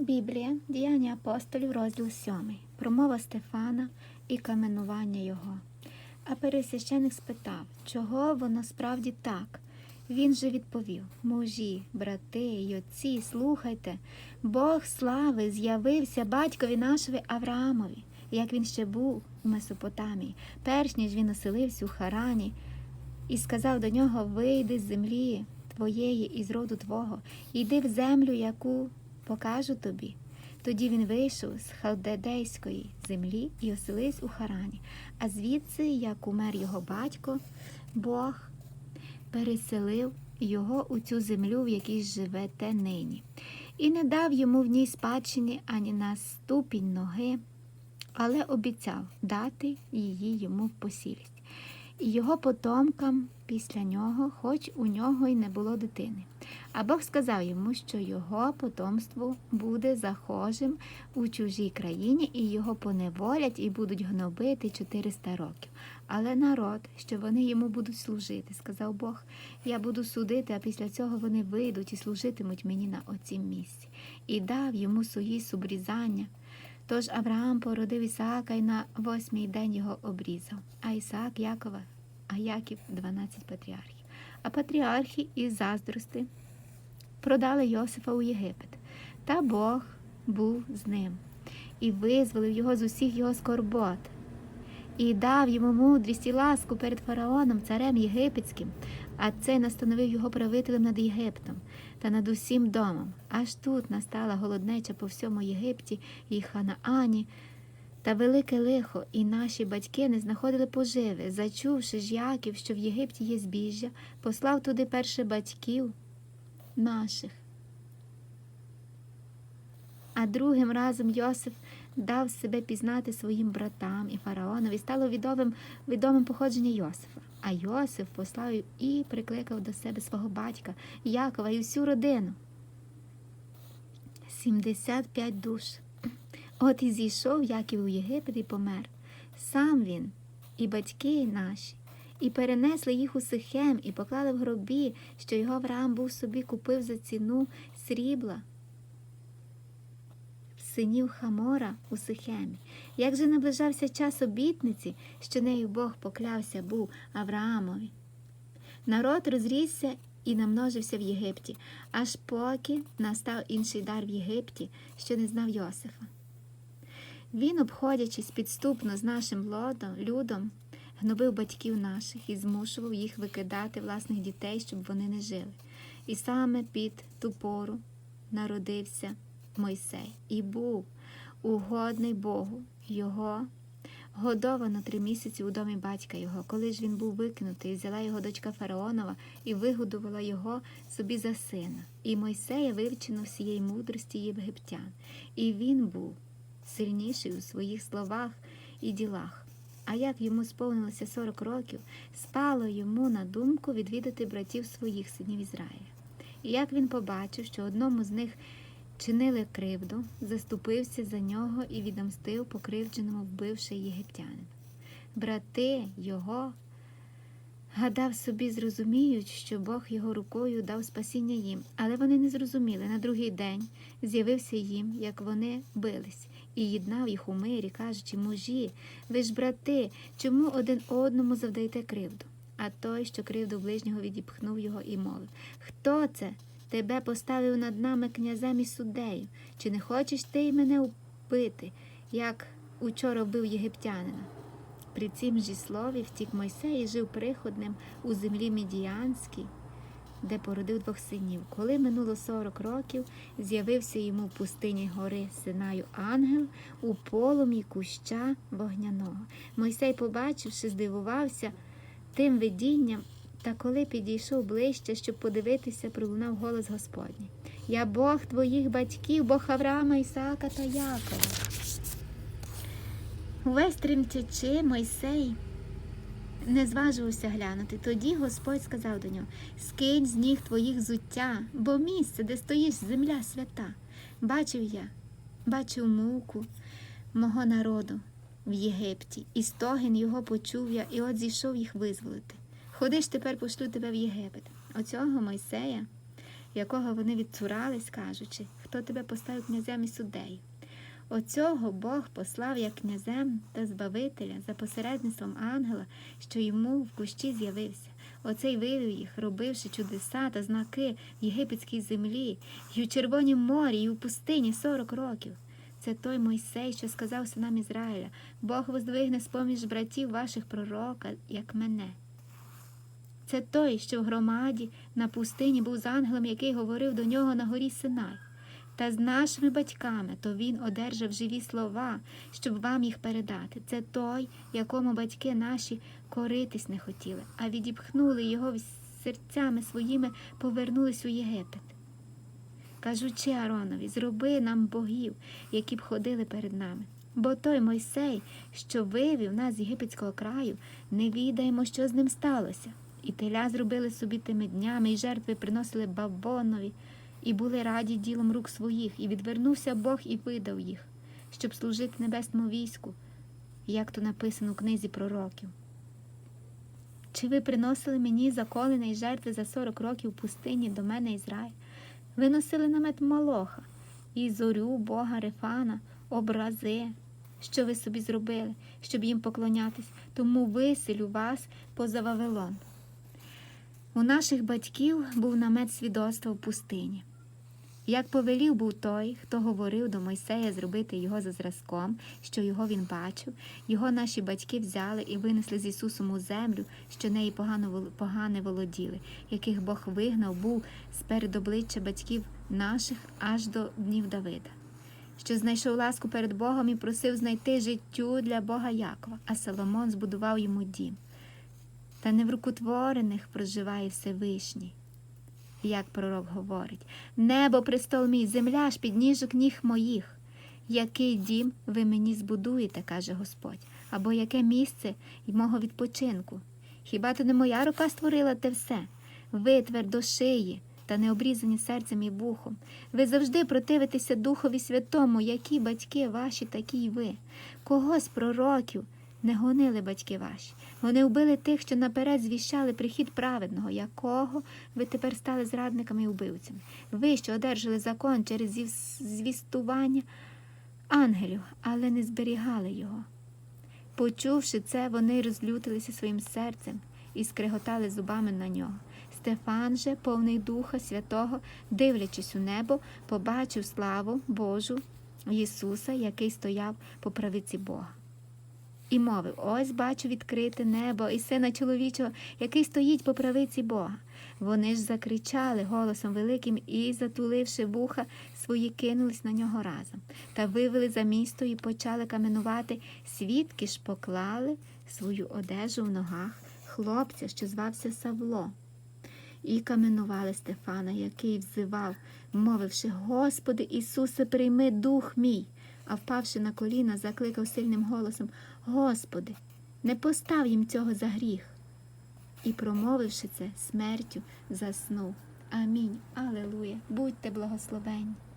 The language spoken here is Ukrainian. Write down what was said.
Біблія, діяння апостолів, розділ 7. Промова Стефана і каменування його. А пересвященик спитав, чого воно справді так? Він же відповів: Мужі, брати й отці, слухайте, Бог слави з'явився батькові нашої Авраамові, як він ще був у Месопотамії, перш ніж він оселився у Харані, і сказав до нього: Вийди з землі твоєї і з роду твого, йди в землю, яку покажу тобі. Тоді він вийшов з халдедейської землі і оселився у Харані, а звідси, як умер його батько, Бог переселив його у цю землю, в якій живете нині, і не дав йому в ній спадщини ані на ступінь ноги, але обіцяв дати її йому в посілість. І його потомкам після нього, хоч у нього й не було дитини. А Бог сказав йому, що його потомство буде захожим у чужій країні, і його поневолять і будуть гнобити 400 років. Але народ, що вони йому будуть служити, сказав Бог, я буду судити, а після цього вони вийдуть і служитимуть мені на оцім місці. І дав йому свої субрізання. Тож Авраам породив Ісаака і на восьмий день його обрізав, а Ісаак Якова, а Яків 12 патріархів. А патріархи із заздрости продали Йосифа у Єгипет. Та Бог був з ним і визволив його з усіх його скорбот, і дав йому мудрість і ласку перед фараоном, царем єгипетським, а цей настановив його правителем над Єгиптом та над усім домом. Аж тут настала голоднеча по всьому Єгипті і Ханаані, та велике лихо, і наші батьки не знаходили поживи. Зачувши ж Яків, що в Єгипті є збіжжя, послав туди перше батьків наших. А другим разом Йосиф дав себе пізнати своїм братам і фараонові. Стало відомим, відомим походження Йосифа. А Йосиф послав і прикликав до себе свого батька Якова і всю родину. 75 душ. От і зійшов Яків у Єгипет і помер. Сам він і батьки наші, і перенесли їх у Сихем, і поклали в гробі, що його Авраам був собі купив за ціну срібла. Синів Хамора у Сихемі. Як же наближався час обітниці, що нею Бог поклявся був Авраамові. Народ розрісся і намножився в Єгипті, аж поки настав інший дар в Єгипті, що не знав Йосифа. Він, обходячись підступно з нашим лодом, людом, гнобив батьків наших і змушував їх викидати власних дітей, щоб вони не жили. І саме під ту пору народився Мойсей і був угодний Богу його. Годовано три місяці у домі батька його, коли ж він був викинутий, взяла його дочка Фараонова і вигодувала його собі за сина. І Мойсея вивчено всієї мудрості єгиптян. І він був сильніший у своїх словах і ділах. А як йому сповнилося 40 років, спало йому на думку відвідати братів своїх синів Ізраїля. І як він побачив, що одному з них чинили кривду, заступився за нього і відомстив покривдженому, вбивши єгиптянина. Брати його, гадав собі, зрозуміють, що Бог його рукою дав спасіння їм, але вони не зрозуміли. На другий день з'явився їм, як вони бились, і єднав їх у мирі, кажучи, мужі, ви ж брати, чому один одному завдаєте кривду? А той, що кривду ближнього відіпхнув його і мовив Хто це? Тебе поставив над нами князем і суддею. Чи не хочеш ти й мене убити, як учора вбив єгиптянина? При цім же слові втік Мойсей і жив приходним у землі Мідіанській, де породив двох синів. Коли минуло сорок років, з'явився йому в пустині гори Синаю ангел у полум'ї куща вогняного. Мойсей, побачивши, здивувався тим видінням. Та коли підійшов ближче, щоб подивитися, пролунав голос Господній. Я Бог твоїх батьків, Бог Авраама, Ісаака та Якова. Увесь тремтячи, Мойсей не зважувався глянути. Тоді Господь сказав до нього: Скинь з ніг твоїх зуття, бо місце, де стоїш, земля свята. Бачив я, бачив муку мого народу в Єгипті, і стогін його почув я, і от зійшов їх визволити. Ходи ж тепер пошлю тебе в Єгипет. Оцього Мойсея, якого вони відцурались, кажучи, хто тебе поставив князем і суддею. Оцього Бог послав як князем та збавителя за посередництвом ангела, що йому в кущі з'явився. Оцей вивів їх, робивши чудеса та знаки в єгипетській землі, і у Червонім морі, і у пустині сорок років. Це той Мойсей, що сказав синам Ізраїля, Бог воздвигне з-поміж братів ваших пророка, як мене. Це той, що в громаді на пустині був з ангелом, який говорив до нього на горі Синай. Та з нашими батьками то він одержав живі слова, щоб вам їх передати. Це той, якому батьки наші коритись не хотіли, а відіпхнули його серцями своїми, повернулись у Єгипет. Кажучи Аронові, зроби нам богів, які б ходили перед нами. Бо той Мойсей, що вивів нас з єгипетського краю, не відаємо, що з ним сталося. І теля зробили собі тими днями, і жертви приносили бавонові, і були раді ділом рук своїх, і відвернувся Бог і видав їх, щоб служити небесному війську, як то написано у книзі пророків. Чи ви приносили мені заколеної жертви за сорок років пустині до мене Ізраїль? Ви носили намет Малоха і зорю Бога Рефана, образи, що ви собі зробили, щоб їм поклонятись, тому виселю вас поза Вавилон. У наших батьків був намет свідоцтва в пустині. Як повелів був той, хто говорив до Мойсея зробити його за зразком, що його він бачив, його наші батьки взяли і винесли з Ісусом у землю, що неї погано, погане володіли, яких Бог вигнав був сперед обличчя батьків наших аж до днів Давида, що знайшов ласку перед Богом і просив знайти життю для Бога Якова, а Соломон збудував йому дім. Та не в рукотворених проживає Всевишній як пророк говорить, небо престол мій, земля ж підніжок ніг моїх. Який дім ви мені збудуєте, каже Господь, або яке місце й мого відпочинку? Хіба то не моя рука створила те все? Ви твердо шиї та не обрізані серцем і вухом. Ви завжди противитеся Духові Святому, які батьки ваші, такі й ви. Кого з пророків не гонили батьки ваші? Вони вбили тих, що наперед звіщали прихід праведного, якого ви тепер стали зрадниками і вбивцями. Ви, що одержали закон через звістування ангелів, але не зберігали його. Почувши це, вони розлютилися своїм серцем і скреготали зубами на нього. Стефан же, повний Духа Святого, дивлячись у небо, побачив славу Божу Ісуса, який стояв по правиці Бога. І мовив: Ось бачу відкрите небо і сина чоловічого, який стоїть по правиці Бога. Вони ж закричали голосом великим і, затуливши вуха, свої кинулись на нього разом та вивели за місто і почали каменувати. Свідки ж поклали свою одежу в ногах хлопця, що звався Савло. І каменували Стефана, який взивав, мовивши: Господи Ісусе, прийми дух мій. А впавши на коліна, закликав сильним голосом: Господи, не постав їм цього за гріх. І, промовивши це, смертю заснув. Амінь. Алелуя. Будьте благословенні.